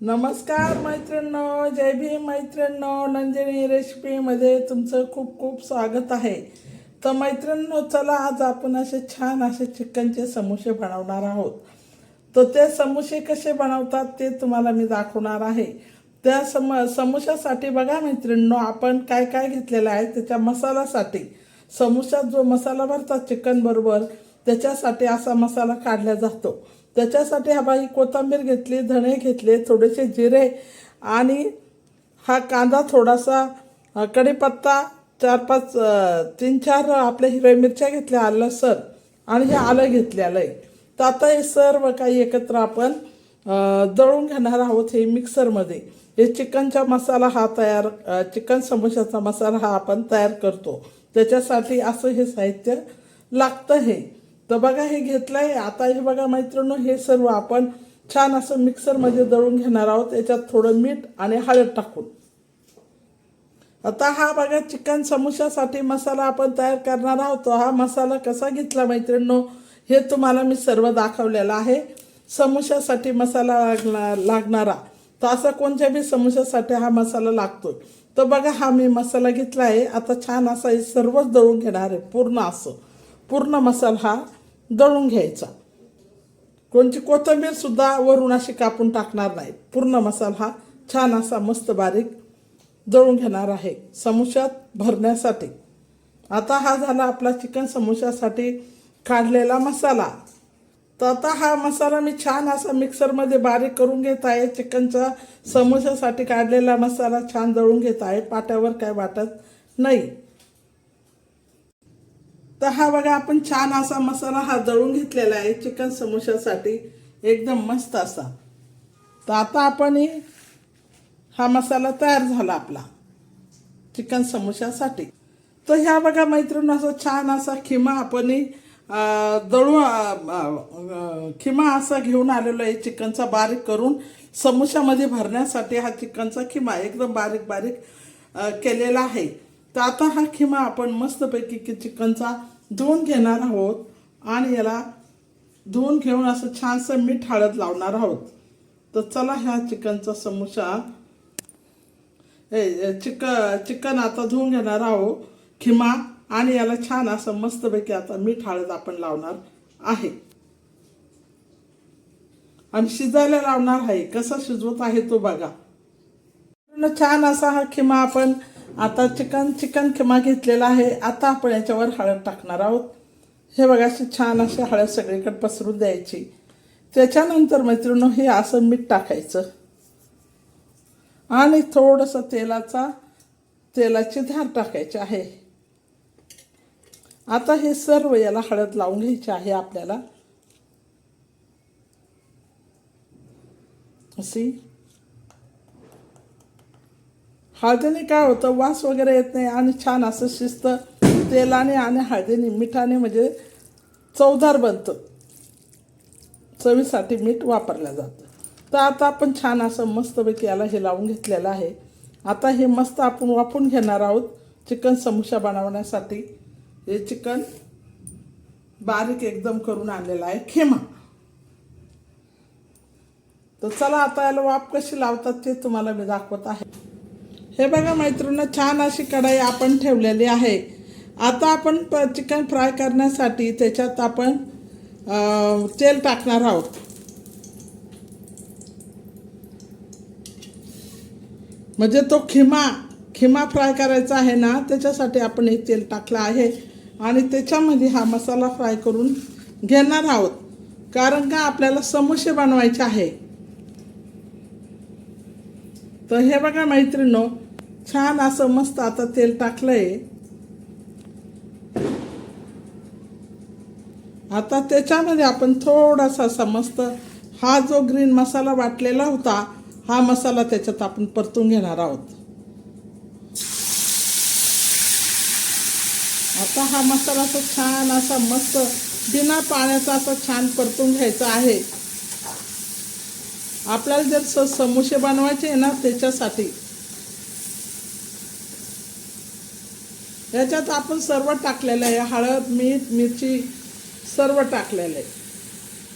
नमस्कार मैत्रिणींनो जय भीम मैत्रिणींनो नंदिनी रेसिपीमध्ये तुमचं खूप खूप स्वागत आहे. तर मैत्रिणींनो चला आज आपण असे छान असे चिकनचे समोसे बनवणार आहोत. तर ते समोसे कसे बनवतात ते तुम्हाला मी दाखवणार आहे. त्या सम समोशासाठी बघा मैत्रिणींनो आपण काय काय घेतलेलं आहे त्याच्या मसाल्यासाठी. समोशात जो मसाला भरतात चिकन बरोबर त्याच्यासाठी असा मसाला काढला जातो. त्याच्यासाठी हा बाई कोथिंबीर घेतली धणे घेतले थोडेसे जिरे आणि हा कांदा थोडासा कढीपत्ता चार पाच तीन चार आपल्या हिरव्या मिरच्या घेतल्या आलं लसण आणि हे आलं घेतलेलं आहे तर आता हे सर्व काही एकत्र आपण दळून घेणार आहोत हे मिक्सरमध्ये. हे चिकनचा मसाला हा तयार चिकन समोशाचा मसाला हा आपण तयार करतो. त्याच्यासाठी असं हे साहित्य लागतं हे. तर बघा हे घेतलंय. आता हे बघा मैत्रिणी हे सर्व आपण छान असं मिक्सरमध्ये दळून घेणार आहोत. याच्यात थोडं मीठ आणि हळद टाकून. आता हा बघा चिकन समोशासाठी मसाला आपण तयार करणार आहोत. हा मसाला कसा घेतला मैत्रिणींनो हे तुम्हाला मी सर्व दाखवलेलं आहे. समोशासाठी मसाला लागणार लागणारा. तर असा कोणत्या बी समोशासाठी हा मसाला लागतो तर बघा हा मी मसाला घेतला आहे आता छान असा हे सर्वच दळून घेणार आहे. पूर्ण असं. पूर्ण मसाला हा. दळून घ्यायचा. कोणची कोथंबीरसुद्धा वरून अशी कापून टाकणार नाही. पूर्ण मसाला हा छान असा मस्त बारीक दळून घेणार आहे. समोशात भरण्यासाठी. आता हा झाला आपला चिकन समोशासाठी काढलेला मसाला. तर आता हा मसाला मी छान असा मिक्सरमध्ये बारीक करून घेत आहे. चिकनचा समोशासाठी काढलेला मसाला छान दळून घेत आहे. पाट्यावर काय वाटत नाही. तर हा बघा आपण छान असा मसाला हा दळून घेतलेला आहे. चिकन समोशासाठी एकदम मस्त असा. तर आता आपण हा मसाला तयार झाला आपला चिकन समोशासाठी. तर ह्या बघा मैत्रीण असं छान असा खिमा आपण दळू खिमा असा घेऊन आलेलो आहे चिकनचा बारीक करून. समोशामध्ये भरण्यासाठी हा चिकनचा खिमा एकदम बारीक बारीक केलेला आहे. तर आता हा खिमा आपण मस्तपैकी की चिकनचा धुवून घेणार आहोत आणि याला धुवून घेऊन असं छानसं मीठ हळद लावणार आहोत. तर चला ह्या चिकनचा समोसा. ए चिक चिकन आता धुवून घेणार आहोत खिमा आणि याला छान असं मस्तपैकी आता मीठ हळद आपण लावणार आहे. आणि शिजायला लावणार आहे. कसा शिजवत आहे तो बघा. छान असा हा खिमा आपण आता चिकन चिकन किमा घेतलेला आहे. आता आपण याच्यावर हळद टाकणार आहोत. हे बघा अशी छान अशी हळद सगळीकडे पसरून द्यायची. त्याच्यानंतर मैत्रिणी हे असं मीठ टाकायचं. आणि थोडंसं तेलाचा तेलाची धार टाकायची आहे. आता हे सर्व याला हळद लावून घ्यायची आहे आपल्याला. अशी हळदीने काय होतं? वास वगैरे येत नाही आणि छान असं शिस्त. तेलाने आणि हळदीने मिठाने म्हणजे चवदार बनतं. चवीसाठी मीठ वापरलं जातं. तर आता आपण छान असं मस्तपैकी याला हे लावून घेतलेलं आहे. आता हे मस्त आपण वाफून घेणार आहोत चिकन समोसा बनवण्यासाठी. हे चिकन बारीक एकदम करून आणलेलं आहे. खेमा. तर चला आता याला वाफ कशी लावतात ते तुम्हाला मी दाखवत आहे. हे बघा मैत्रिणी छान अशी कढाई आपण ठेवलेली आहे. आता आपण प चिकन फ्राय करण्यासाठी त्याच्यात आपण तेल टाकणार आहोत. म्हणजे तो खिमा खिमा फ्राय करायचा आहे ना त्याच्यासाठी आपण हे तेल टाकलं आहे. आणि त्याच्यामध्ये हा मसाला फ्राय करून घेणार आहोत. कारण का आपल्याला समोसे बनवायचे आहे. तर हे बघा मैत्रिणो छान असं मस्त आता तेल टाकलंय. आता त्याच्यामध्ये आपण थोडासा असा मस्त हा जो ग्रीन मसाला वाटलेला होता हा मसाला त्याच्यात आपण परतून घेणार आहोत. आता हा मसाला असा छान असा मस्त बिना पाण्याचा असा छान परतून घ्यायचा आहे. आपल्याला जर समोसे बनवायचे ना त्याच्यासाठी याच्यात आपण सर्व टाकलेलं आहे. हळद मीठ मिरची सर्व टाकलेलं आहे.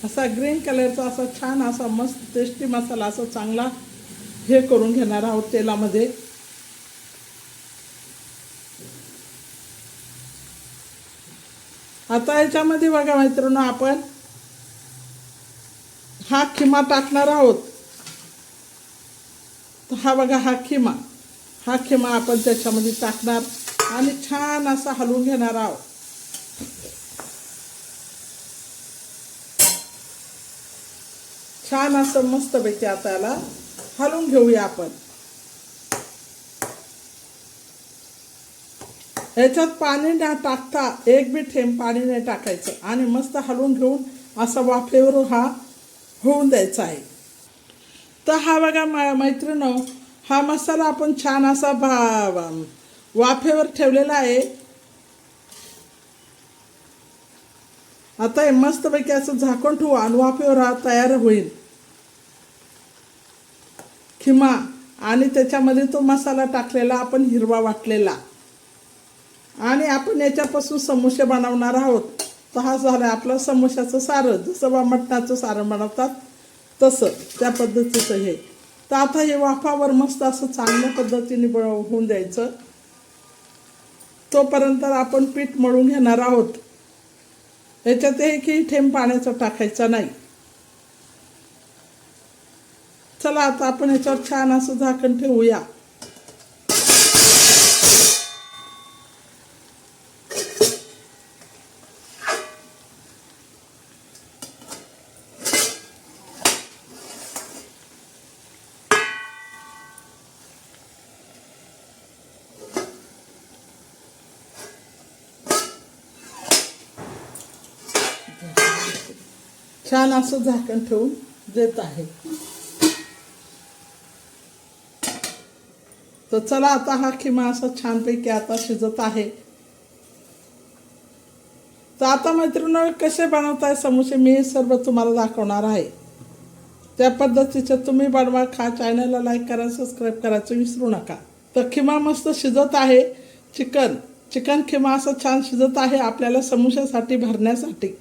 असा ग्रीन कलरचा असा छान असा मस्त टेस्टी मसाला असा चांगला हे करून घेणार आहोत तेलामध्ये. आता याच्यामध्ये बघा मैत्रिणी आपण हा खिमा टाकणार आहोत. हा बघा हा खिमा. हा खिमा आपण त्याच्यामध्ये टाकणार. आणि छान असा हलवून घेणार आहोत. छान असं मस्तपैकी आता याला हलवून घेऊया आपण. ह्याच्यात पाणी न टाकता एक बी थेंब पाणी नाही टाकायचं आणि मस्त हलवून घेऊन असा वाफेवर हा होऊन द्यायचा आहे. तर हा बघा मा हा मसाला आपण छान असा भा वाफेवर ठेवलेला आहे. आता हे मस्तपैकी असं झाकण ठेवू आणि वाफेवर हा तयार होईल. खिमा आणि त्याच्यामध्ये तो मसाला टाकलेला आपण हिरवा वाटलेला. आणि आपण याच्यापासून समोसे बनवणार आहोत. तर हा झाला आपला समोशाचं सारं. जसं बा मटणाचं सारं बनवतात तसं त्या पद्धतीचं हे. तर आता हे वाफावर मस्त असं चांगल्या पद्धतीने ब होऊन द्यायचं. तोपर्यंत आपण पीठ मळून घेणार आहोत. याच्यात एकही थेंब पाण्याचा टाकायचा नाही. चला आता आपण याच्यावर छान असं झाकण ठेवूया. छान असं झाकण ठेवून देत आहे. तर चला आता हा किमा असा छानपैकी आता शिजत आहे. तर आता मैत्रिणी कसे बनवताय समोसे मी सर्व तुम्हाला दाखवणार आहे. त्या पद्धतीचे तुम्ही बनवा खा चॅनलला लाईक करा सबस्क्राईब करायचं विसरू नका. तर खिमा मस्त शिजत आहे. चिकन चिकन खिमा असं छान शिजत आहे आपल्याला समोशासाठी भरण्यासाठी.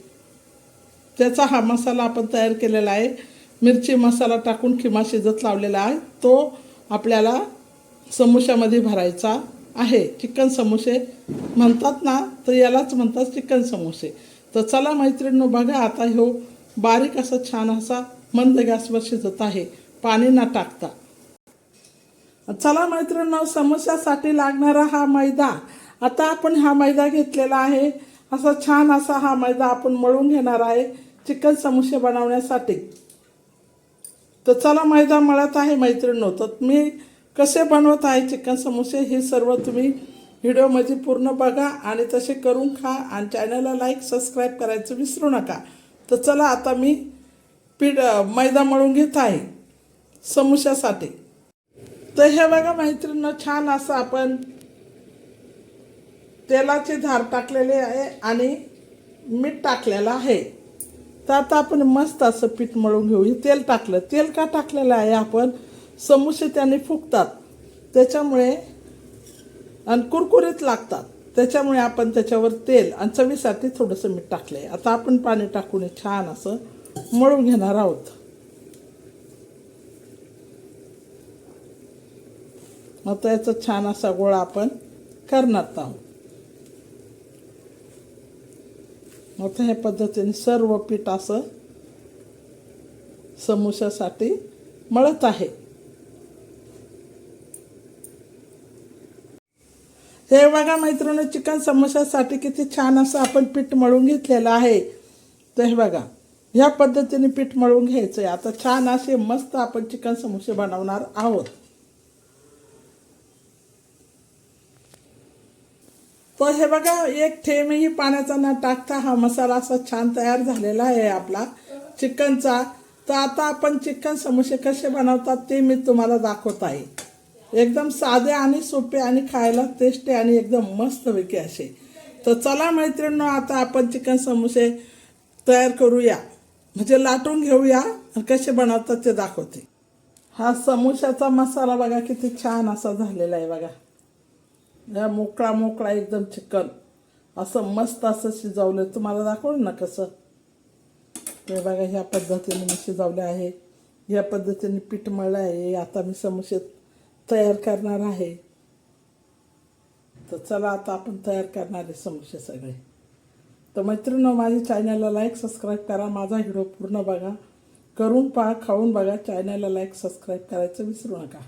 त्याचा हा मसाला आपण तयार केलेला आहे. मिरची मसाला टाकून किमा शिजत लावलेला आहे. तो आपल्याला समोशामध्ये भरायचा आहे. चिकन समोसे म्हणतात ना तर यालाच म्हणतात चिकन समोसे. तर चला मैत्रिणींनो बघा आता हो बारीक असा छान असा मंद गॅसवर शिजत आहे. पाणी न टाकता. चला मैत्रिणींनो समोशासाठी लागणारा हा मैदा. आता आपण हा मैदा घेतलेला आहे. असा छान असा हा मैदा आपण मळून घेणार आहे. चिकन समोसे बनवण्यासाठी. तर चला मैदा मळत आहे मैत्रिणो तर मी कसे बनवत आहे चिकन समोसे हे सर्व तुम्ही व्हिडिओमध्ये पूर्ण बघा आणि तसे करून खा आणि चॅनलला लाईक सबस्क्राईब करायचं विसरू नका. तर चला आता मी पीठ मैदा मळून घेत आहे समोश्यासाठी तर हे बघा मैत्रिणींनो छान असं आपण तेलाची धार टाकलेली आहे आणि मीठ टाकलेलं आहे. तर आता आपण मस्त असं पीठ मळून घेऊ. हे तेल टाकलं. तेल का टाकलेलं आहे आपण? समोसे त्याने फुगतात. त्याच्यामुळे आणि कुरकुरीत लागतात. त्याच्यामुळे आपण त्याच्यावर तेल आणि चवीसाठी थोडंसं मीठ टाकलं आहे. आता आपण पाणी टाकून हे छान असं मळून घेणार आहोत. मग त्याचा छान असा गोळा आपण करणार आहोत. आता ह्या पद्धतीने सर्व पीठ असं समोशासाठी मळत आहे. हे बघा मैत्रिणी चिकन समोशासाठी किती छान असं आपण पीठ मळून घेतलेलं आहे. तर हे बघा ह्या पद्धतीने पीठ मळून घ्यायचं आहे आता छान असे मस्त आपण चिकन समोसे बनवणार आहोत. तर हे बघा एक थेंबही पाण्याचा न टाकता हा मसाला असा छान तयार झालेला आहे आपला चिकनचा. तर आता आपण चिकन समोसे कसे बनवतात ते मी तुम्हाला दाखवत आहे. एकदम साधे आणि सोपे आणि खायला टेस्टी आणि एकदम मस्तपैकी असे. तर चला मैत्रिणींनो आता आपण चिकन समोसे तयार करूया. म्हणजे लाटून घेऊया आणि कसे बनवतात ते दाखवते. हा समोशाचा मसाला बघा किती छान असा झालेला आहे बघा. मोकळा मोकळा एकदम चिकन. असं मस्त असं शिजवलं. तुम्हाला दाखवलं ना कसं? ते बघा ह्या पद्धतीने मी शिजवलं आहे. या पद्धतीने पीठ मळलं आहे. आता मी समोसे तयार करणार आहे. तर चला आता आपण तयार करणार आहे समोसे सगळे. तर मैत्रिणी माझ्या चॅनलला लाईक सबस्क्राईब करा. माझा व्हिडिओ पूर्ण बघा. करून पहा खाऊन बघा. चॅनलला लाईक सबस्क्राईब करायचं विसरू नका.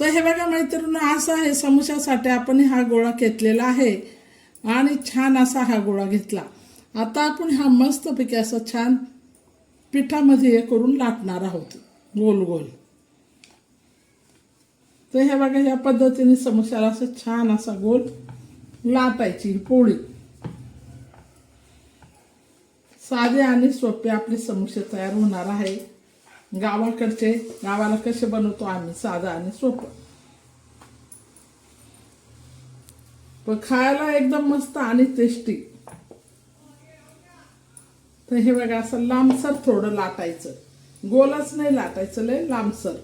तर हे बघा मैत्रिणी असं आहे समोशासाठी आपण हा गोळा घेतलेला आहे. आणि छान असा हा गोळा घेतला. आता आपण हा मस्तपैकी असा छान पिठामध्ये हे करून लाटणार आहोत. गोल गोल. तर हे बघा या पद्धतीने समोशाला असं छान असा गोल लाटायची पोळी. साधे आणि सोपे आपले समोसे तयार होणार आहे. गावाकडचे गावाला कसे बनवतो आम्ही? साधं आणि सोपं. पण खायला एकदम मस्त आणि टेस्टी तर हे बघा असं लांबसर थोडं लाटायचं. गोलच नाही लाटायचं लय लांबसर.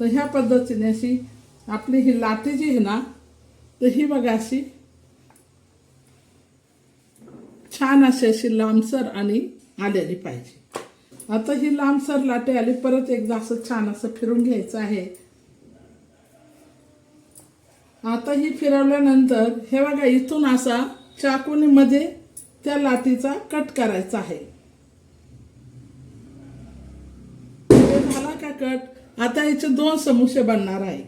तर ह्या पद्धतीने अशी आपली ही लाटी जी आहे ना तर ही बघा अशी छान अशी अशी लांबसर आणि आलेली पाहिजे. आता ही लांबसर लाटे आली परत एकदा असं छान असं फिरून घ्यायचं आहे. आता ही फिरवल्यानंतर हे बघा इथून असा चाकूनीमध्ये त्या लाटीचा कट करायचा आहे. झाला का कट? आता याचे दोन समोसे बनणार आहे.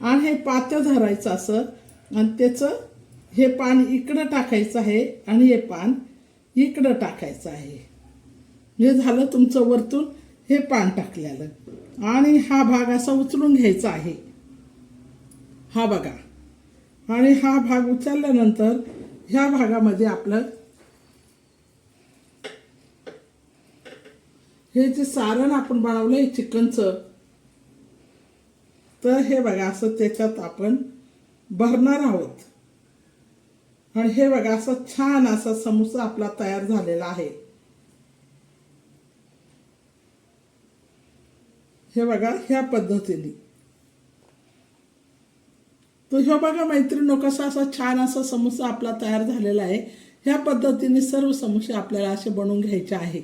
आणि हे पात्या धरायचं असं आणि त्याचं हे पान इकडं टाकायचं आहे आणि हे पान इकडं टाकायचं आहे. हे झालं तुमचं वरतून हे पान टाकलेलं. आणि हा भाग असा उचलून घ्यायचा आहे. हा बघा. आणि हा भाग उचलल्यानंतर ह्या भागामध्ये आपलं हे जे सारण आपण बनवलं आहे चिकनचं तर हे बघा असं त्याच्यात आपण भरणार आहोत. आणि हे बघा असं छान असा समोसा आपला तयार झालेला आहे. हे बघा ह्या पद्धतीने. तो ह्या बघा मैत्रिणो कसा असा छान असा समोसा आपला तयार झालेला आहे. ह्या पद्धतीने सर्व समोसे आपल्याला असे बनवून घ्यायचे आहे.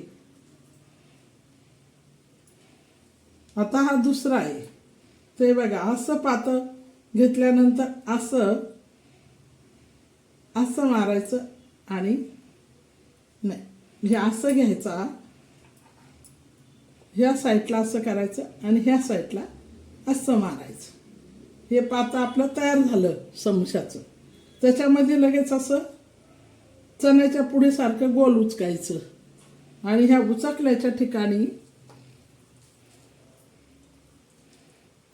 आता हा दुसरा आहे. ते बघा असं पातळ घेतल्यानंतर असं असं मारायचं आणि नाही. हे असं घ्यायचा ह्या साईडला असं करायचं आणि ह्या साईडला असं मारायचं. हे पातं आपलं तयार झालं समशाचं. त्याच्यामध्ये लगेच असं चण्याच्या पुढेसारखं गोल उचकायचं. आणि ह्या उचकल्याच्या ठिकाणी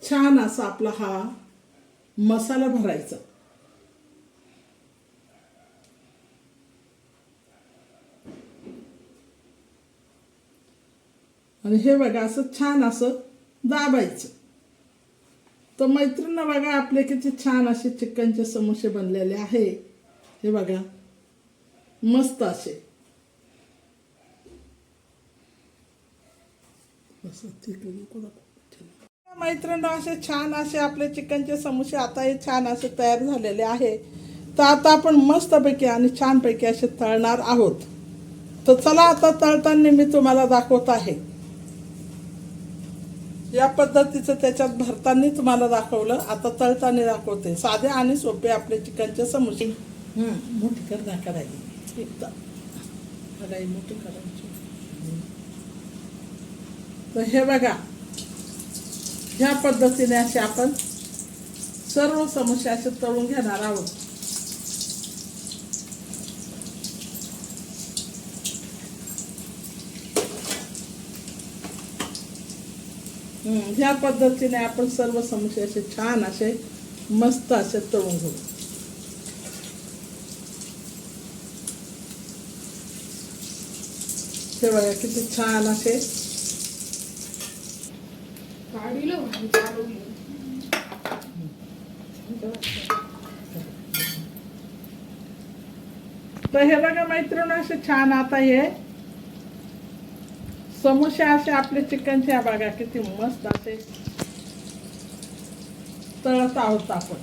छान असा आपला हा मसाला भरायचा. आणि हे बघा असं छान असं दाबायचं. तर मैत्रिणी बघा आपले किती छान असे चिकनचे समोसे बनलेले आहे. हे बघा मस्त असे. मैत्रिणी असे छान असे आपले चिकनचे समोसे आता हे छान असे तयार झालेले आहे. तर आता आपण मस्तपैकी आणि छानपैकी असे तळणार आहोत. तर चला आता तळताना मी तुम्हाला दाखवत आहे. या पद्धतीचं त्याच्यात भरताना तुम्हाला दाखवलं. आता तळताना दाखवते. साधे आणि सोपे आपले चिकनचे समोसे. हं, मोठी कर ना करायची एकदम करायची मोठी करायची. तर हे बघा. ह्या पद्धतीने असे आपण सर्व समस्या असे तळून घेणार आहोत. ह्या पद्धतीने आपण सर्व समोसे असे छान असे मस्त असे तळून घेऊ हे बघा किती छान असे. तर हे बघा मैत्रिणी असे छान आता हे समोसे असे आपले चिकनचे बघा किती मस्त असे. तळत आहोत आपण.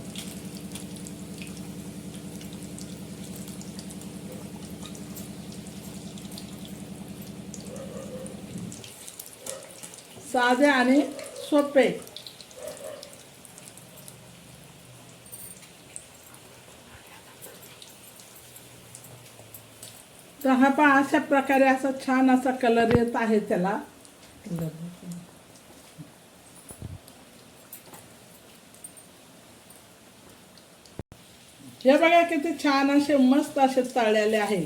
साधे आणि सोपे. तर हा पहा अशा प्रकारे असा छान असा कलर येत आहे त्याला. हे बघा किती छान असे मस्त असे तळलेले आहे.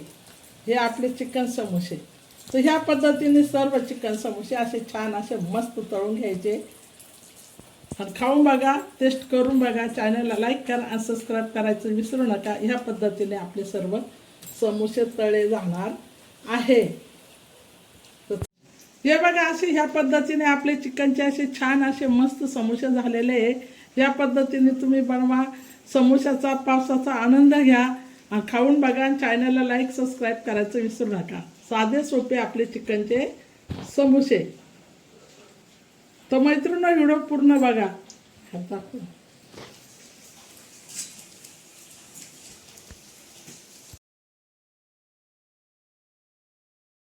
हे आपले चिकन समोसे. तर ह्या पद्धतीने सर्व चिकन समोसे असे छान असे मस्त तळून घ्यायचे. आणि खाऊन बघा टेस्ट करून बघा. चॅनलला लाईक करा आणि सबस्क्राईब करायचं विसरू नका. ह्या पद्धतीने आपले सर्व समोसे तळे जाणार आहे. हे बघा असे ह्या पद्धतीने आपले चिकनचे असे छान असे मस्त समोसे झालेले आहे. या पद्धतीने तुम्ही बनवा. समोशाचा पावसाचा आनंद घ्या. आणि खाऊन बघा आणि चॅनलला लाईक सबस्क्राईब करायचं विसरू नका. साधे सोपे आपले चिकनचे समोसे. तर मैत्रिणी व्हिडिओ पूर्ण बघा.